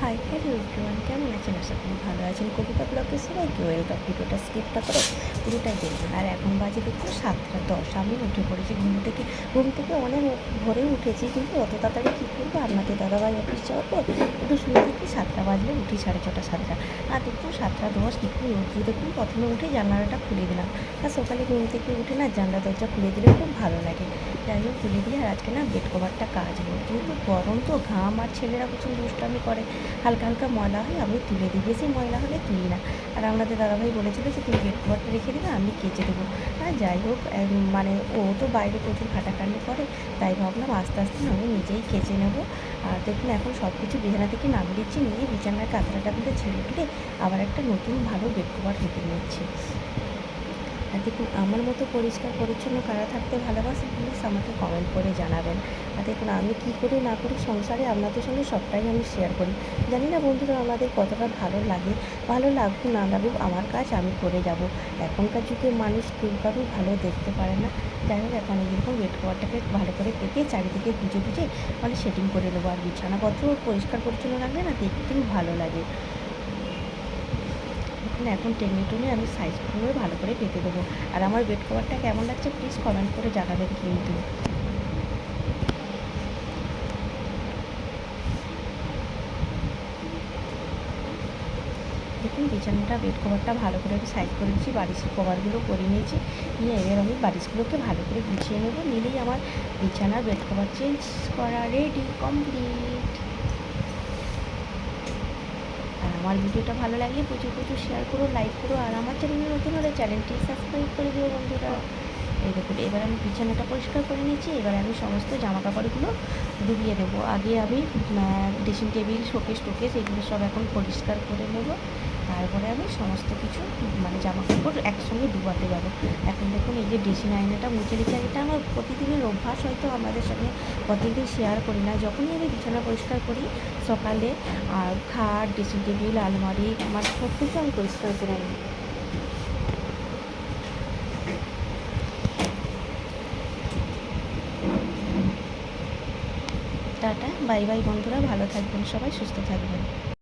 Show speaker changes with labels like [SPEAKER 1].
[SPEAKER 1] Hi hello everyone কেমন আছেন? আশা করি ভালো আছেন। কবিতা ব্লগে সবাইকে ওয়েলকাম ভিডিওটা স্কিপটা করে পুরোটাই দেখবেন। আর এখন বাজে দেখুন সাতটা দশ। আমি উঠে পড়েছি ঘুম থেকে। ঘুম থেকে অনেক ভোরে উঠেছি, কিন্তু অত তাড়াতাড়ি কী করব? আপনাদের দাদাভাই অফিস যাওয়ার পর একটু শুনে দেখি সাতটা বাজলে উঠি সাড়ে ছটা, সাতটা। আর দেখুন সাতটা দশ দেখুন রোদ্রু দেখুন, প্রথমে উঠে জানলাটা খুলে দিলাম। আর সকালে ঘুম থেকে উঠে না জানলা, দরজা খুলে দিলে খুব ভালো লাগে। যাই হোক, খুলে দিয়ে আর আজকে না বেড কভারটা কাজ যেহেতু গরম তো, ঘাম আর ছেলেরা প্রচুর দুষ্টামি করে। হালকা হালকা ময়লা হয়, আমি তুলে দিই। বেশি ময়লা হলে তুলি না। আর আমাদের দাদাভাই বলেছিল যে, তুমি বেড কভারটা রেখে দেবে আমি কেচে দেবো। আর যাই হোক মানে ও তো বাইরে প্রচুর খাটাখাটনি করে, তাই ভাবলাম আস্তে আস্তে আমি নিজেই কেচে নেব। আর দেখুন, এখন সব কিছু বিছানা থেকে নামিয়ে দিচ্ছি, নিয়ে বিছানার তুলে ছেড়ে তুলে আবার একটা নতুন ভালো বেড কভার রেখে নিচ্ছি। আর দেখুন আমার মতো পরিষ্কার পরিচ্ছন্ন কারা থাকতে ভালোবাসে প্লিজ আমাকে কমেন্ট করে জানাবেন। আর দেখুন, আমি কী করি না করি সংসারে আপনাদের সঙ্গে সবটাই আমি শেয়ার করি। জানি না বন্ধুরা আমাদের কতটা ভালো লাগে, ভালো লাগুক না লাগুক আমার কাজ আমি করে যাব। এখনকার যুগে মানুষ কেউ কারোর ভালো দেখতে পারে না। যাই হোক, এখন এরকম রেড কভারটাকে ভালো করে পেতে চারিদিকে গুজে গুজে মানে সেটিং করে নেব আর বিছানাপত্র পরিষ্কার পরিচ্ছন্ন রাখলে না দেখতেও ভালো লাগে। দেখুন এখন টেনে টুনে আমি সাইজ করে ভালো করে পেতে দেবো। আর আমার বেড কভারটা কেমন লাগছে প্লিজ কমেন্ট করে জানাবেন কিন্তু। দেখুন, বিছানাটা বেড কভারটা ভালো করে আমি সাইজ করে দিচ্ছি বালিশের কভারগুলো করে নিয়েছি। নিয়ে এবার আমি বালিশগুলোকে ভালো করে গুছিয়ে নেব, নিলেই আমার বিছানার বেড কভার চেঞ্জ করা রেডি কমপ্লিট আর আমার ভিডিওটা ভালো লাগলে প্রচুর প্রচুর শেয়ার করো লাইক করো, আর আমার চ্যানেলে নতুন হলে চ্যানেলটি সাবস্ক্রাইব করে দিও বন্ধুরা। এই দেখুন, এবার আমি বিছানাটা পরিষ্কার করে নিয়েছি, এবার আমি সমস্ত জামা কাপড়গুলো ডুবিয়ে দেবো। আগে আমি ড্রেসিং টেবিল শোকেস টোকেস এগুলো সব এখন পরিষ্কার করে নেব। তারপরে আমি সমস্ত কিছু মানে জামা কাপড় একসঙ্গে ডুবাতে যাব এখন দেখুন, এই যে ড্রেসিং আয়নাটা মুছে দিচ্ছি এটা আমার প্রতিদিনের অভ্যাস, হয়তো আমাদের সঙ্গে প্রতিদিন শেয়ার করি না। যখনই আমি বিছানা পরিষ্কার করি সকালে, আর খাট ড্রেসিং টেবিল আলমারি, আমার সব কিছু আমি পরিষ্কার করে নিই টাটা বাই বাই বন্ধুরা ভালো থাকবেন সবাই সুস্থ থাকবেন।